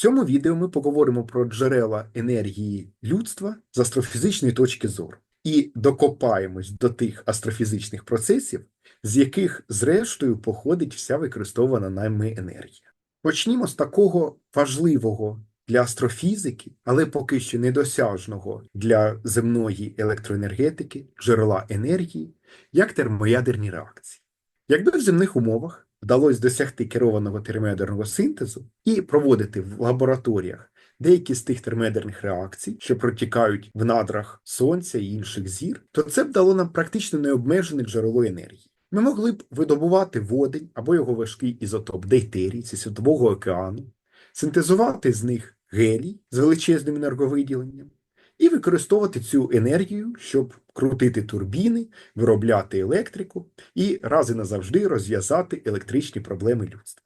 цьому відео ми поговоримо про джерела енергії людства з астрофізичної точки зору і докопаємось до тих астрофізичних процесів, з яких, зрештою, походить вся використована нами енергія. Почнімо з такого важливого для астрофізики, але поки що недосяжного для земної електроенергетики, джерела енергії, як термоядерні реакції. Якби в земних умовах вдалося досягти керованого термоядерного синтезу і проводити в лабораторіях деякі з тих термоядерних реакцій, що протікають в надрах Сонця і інших зір, то це б дало нам практично необмежене джерело енергії. Ми могли б видобувати водень або його важкий ізотоп дейтерій зі Світового океану, синтезувати з них гелій з величезним енерговиділенням і використовувати цю енергію, щоб крутити турбіни, виробляти електрику і раз і назавжди розв'язати електричні проблеми людства.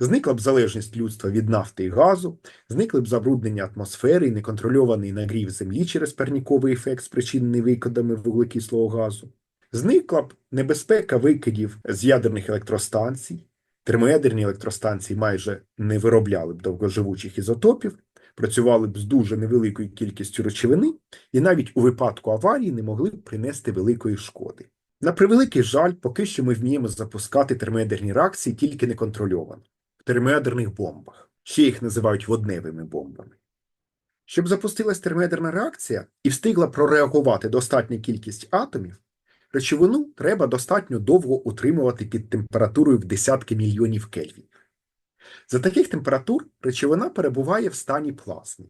Зникла б залежність людства від нафти і газу, зникли б забруднення атмосфери і неконтрольований нагрів землі через парніковий ефект, спричинений викидами вуглекислого газу. Зникла б небезпека викидів з ядерних електростанцій, термоядерні електростанції майже не виробляли б довгоживучих ізотопів, працювали б з дуже невеликою кількістю речовини і навіть у випадку аварії не могли б принести великої шкоди. На превеликий жаль, поки що ми вміємо запускати термоядерні реакції тільки неконтрольовано в термоядерних бомбах, ще їх називають водневими бомбами. Щоб запустилась термоядерна реакція і встигла прореагувати достатня кількість атомів, речовину треба достатньо довго утримувати під температурою в десятки мільйонів кельвінів. За таких температур речовина перебуває в стані плазми.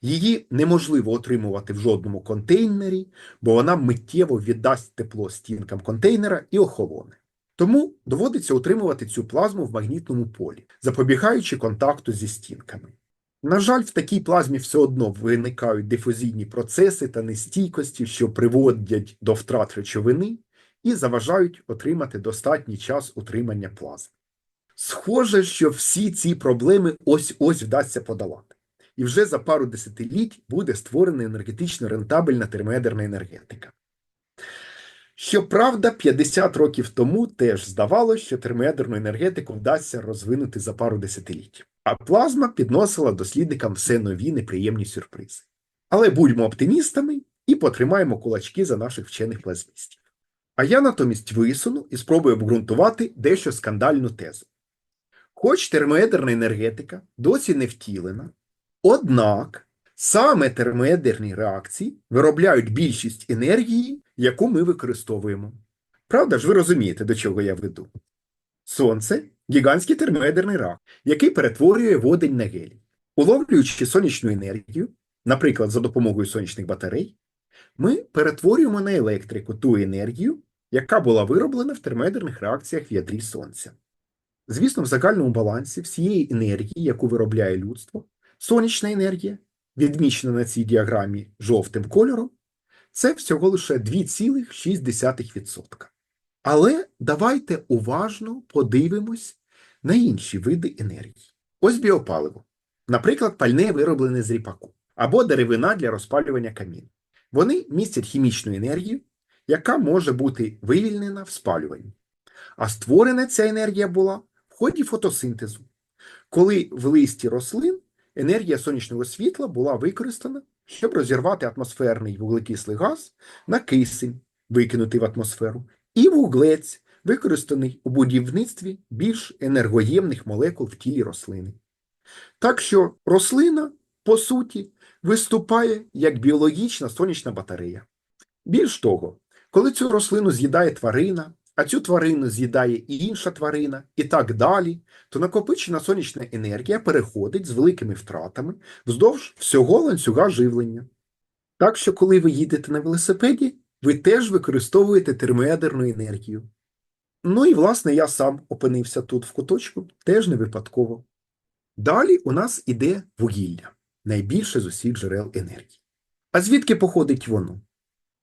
Її неможливо отримувати в жодному контейнері, бо вона миттєво віддасть тепло стінкам контейнера і охолоне. Тому доводиться утримувати цю плазму в магнітному полі, запобігаючи контакту зі стінками. На жаль, в такій плазмі все одно виникають дифузійні процеси та нестійкості, що приводять до втрат речовини і заважають отримати достатній час утримання плазми. Схоже, що всі ці проблеми ось-ось вдасться подолати. І вже за пару десятиліть буде створена енергетично рентабельна термоядерна енергетика. Щоправда, 50 років тому теж здавалося, що термоядерну енергетику вдасться розвинути за пару десятиліть, а плазма підносила дослідникам все нові неприємні сюрпризи. Але будьмо оптимістами і потримаємо кулачки за наших вчених плазмістів. А я натомість висуну і спробую обґрунтувати дещо скандальну тезу. Хоч термоядерна енергетика досі не втілена, однак саме термоядерні реакції виробляють більшість енергії, яку ми використовуємо. Правда ж, ви розумієте, до чого я веду? Сонце гігантський термоядерний реактор, який перетворює водень на гелій. Уловлюючи сонячну енергію, наприклад, за допомогою сонячних батарей, ми перетворюємо на електрику ту енергію, яка була вироблена в термоядерних реакціях в ядрі Сонця. Звісно, в загальному балансі всієї енергії, яку виробляє людство, сонячна енергія, відмічена на цій діаграмі жовтим кольором, це всього лише 2,6%. Але давайте уважно подивимось на інші види енергії. Ось біопаливо, наприклад, пальне вироблене з ріпаку, або деревина для розпалювання каміну. Вони містять хімічну енергію, яка може бути вивільнена в спалюванні. А створена ця енергія була ході фотосинтезу, коли в листі рослин енергія сонячного світла була використана, щоб розірвати атмосферний вуглекислий газ на кисень, викинутий в атмосферу, і вуглець, використаний у будівництві більш енергоємних молекул в тілі рослини. Так що рослина, по суті, виступає як біологічна сонячна батарея. Більш того, коли цю рослину з'їдає тварина, а цю тварину з'їдає і інша тварина, і так далі, то накопичена сонячна енергія переходить з великими втратами вздовж всього ланцюга живлення. Так що, коли ви їдете на велосипеді, ви теж використовуєте термоядерну енергію. Ну і, власне, я сам опинився тут в куточку, теж не випадково. Далі у нас іде вугілля, найбільше з усіх джерел енергії. А звідки походить воно?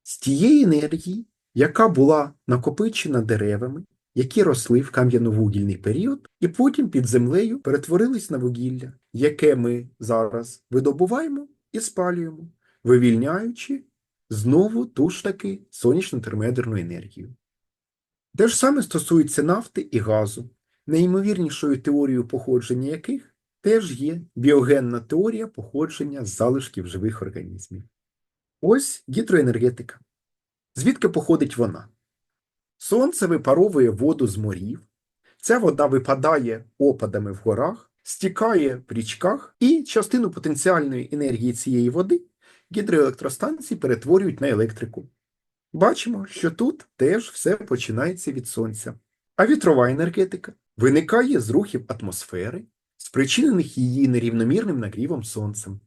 З тієї енергії, яка була накопичена деревами, які росли в кам'яновугільний період, і потім під землею перетворились на вугілля, яке ми зараз видобуваємо і спалюємо, вивільняючи знову ту ж таки сонячну термоядерну енергію. Те ж саме стосується нафти і газу, найімовірнішою теорією походження яких теж є біогенна теорія походження залишків живих організмів. Ось гідроенергетика. Звідки походить вона? Сонце випаровує воду з морів, ця вода випадає опадами в горах, стікає в річках, і частину потенціальної енергії цієї води гідроелектростанції перетворюють на електрику. Бачимо, що тут теж все починається від сонця. А вітрова енергетика виникає з рухів атмосфери, спричинених її нерівномірним нагрівом сонцем.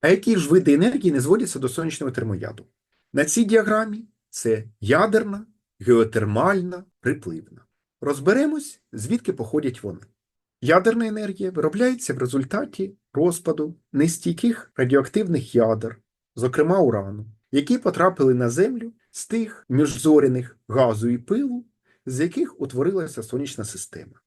А які ж види енергії не зводяться до сонячного термояду? На цій діаграмі це ядерна, геотермальна, припливна. Розберемось, звідки походять вони. Ядерна енергія виробляється в результаті розпаду нестійких радіоактивних ядер, зокрема урану, які потрапили на Землю з тих міжзоряних газу і пилу, з яких утворилася сонячна система.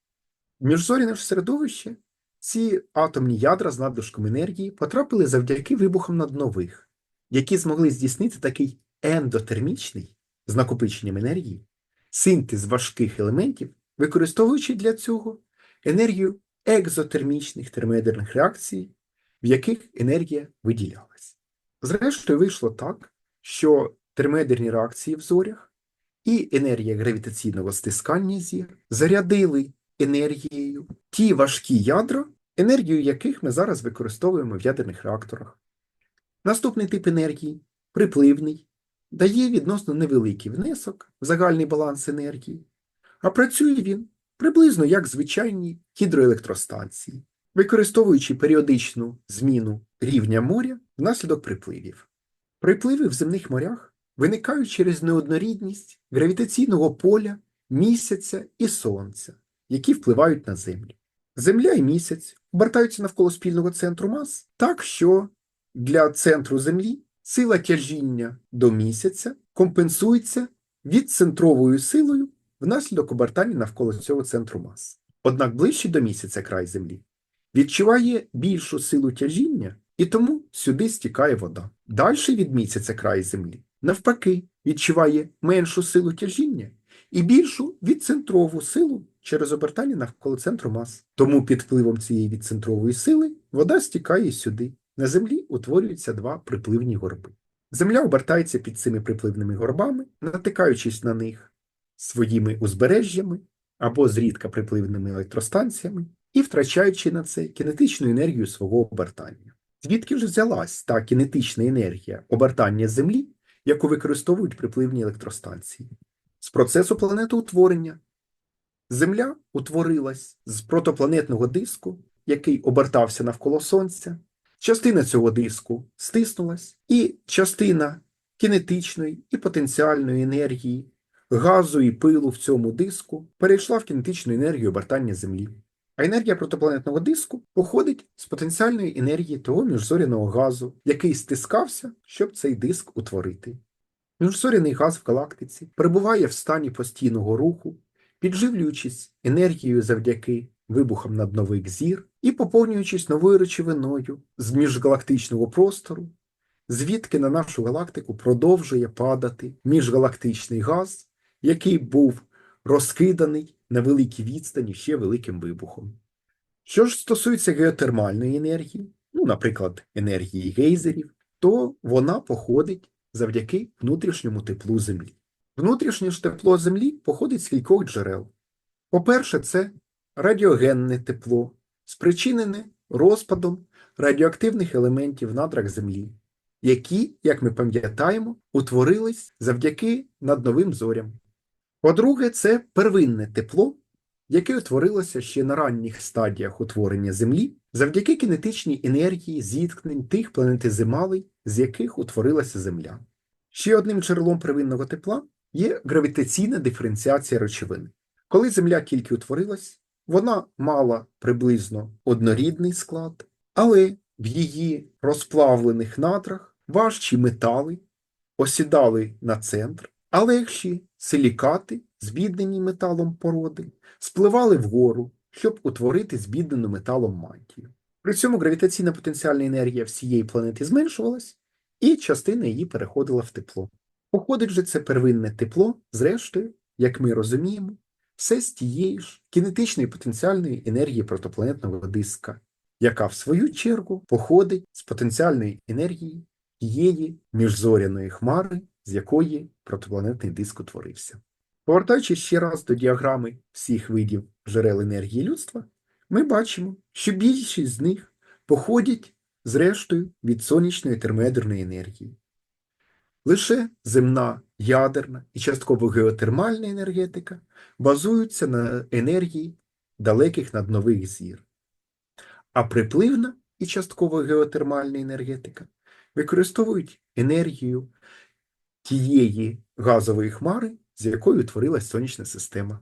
В міжзоряне середовище ці атомні ядра з надлишком енергії потрапили завдяки вибухам наднових, які змогли здійснити такий ендотермічний з накопиченням енергії синтез важких елементів, використовуючи для цього енергію екзотермічних термоядерних реакцій, в яких енергія виділялась. Зрештою, вийшло так, що термоядерні реакції в зорях і енергія гравітаційного стискання зір зарядили енергією ті важкі ядра, енергію яких ми зараз використовуємо в ядерних реакторах. Наступний тип енергії припливний, дає відносно невеликий внесок в загальний баланс енергії, а працює він приблизно як звичайні гідроелектростанції, використовуючи періодичну зміну рівня моря внаслідок припливів. Припливи в земних морях виникають через неоднорідність гравітаційного поля, місяця і сонця, які впливають на Землю. Земля і місяць обертаються навколо спільного центру мас так, що для центру Землі сила тяжіння до місяця компенсується відцентровою силою внаслідок обертання навколо цього центру мас. Однак ближче до місяця край Землі відчуває більшу силу тяжіння і тому сюди стікає вода. Далі від місяця край Землі, навпаки, відчуває меншу силу тяжіння і більшу відцентрову силу через обертання навколо центру мас. Тому під впливом цієї відцентрової сили вода стікає сюди. На землі утворюються два припливні горби. Земля обертається під цими припливними горбами, натикаючись на них своїми узбережжями або зрідка припливними електростанціями і втрачаючи на це кінетичну енергію свого обертання. Звідки ж взялась та кінетична енергія обертання Землі, яку використовують припливні електростанції? З процесу планетоутворення. Земля утворилась з протопланетного диску, який обертався навколо Сонця. Частина цього диску стиснулась, і частина кінетичної і потенціальної енергії, газу і пилу в цьому диску перейшла в кінетичну енергію обертання Землі. А енергія протопланетного диску походить з потенціальної енергії того міжзоряного газу, який стискався, щоб цей диск утворити. Міжзоряний газ в галактиці перебуває в стані постійного руху, підживлюючись енергією завдяки вибухам наднових зір і поповнюючись новою речовиною з міжгалактичного простору, звідки на нашу галактику продовжує падати міжгалактичний газ, який був розкиданий на великій відстані ще великим вибухом. Що ж стосується геотермальної енергії, ну, наприклад, енергії гейзерів, то вона походить завдяки внутрішньому теплу Землі. Внутрішнє ж тепло Землі походить з кількох джерел. По-перше, це радіогенне тепло, спричинене розпадом радіоактивних елементів в надрах Землі, які, як ми пам'ятаємо, утворились завдяки надновим зорям. По-друге, це первинне тепло, яке утворилося ще на ранніх стадіях утворення Землі завдяки кінетичній енергії зіткнень тих планетизималей, з яких утворилася Земля. Ще одним джерелом первинного тепла є гравітаційна диференціація речовини. Коли Земля тільки утворилась, вона мала приблизно однорідний склад, але в її розплавлених надрах важчі метали осідали на центр, а легші силікати, збіднені металом породи, спливали вгору, щоб утворити збіднену металом мантію. При цьому гравітаційна потенціальна енергія всієї планети зменшувалась, і частина її переходила в тепло. Походить же це первинне тепло, зрештою, як ми розуміємо, все з тієї ж кінетичної потенціальної енергії протопланетного диска, яка в свою чергу походить з потенціальної енергії тієї міжзоряної хмари, з якої протопланетний диск утворився. Повертаючись ще раз до діаграми всіх видів джерел енергії людства, ми бачимо, що більшість з них походять зрештою від сонячної термоядерної енергії. Лише земна, ядерна і частково геотермальна енергетика базуються на енергії далеких наднових зір. А припливна і частково геотермальна енергетика використовують енергію тієї газової хмари, з якою утворилась сонячна система.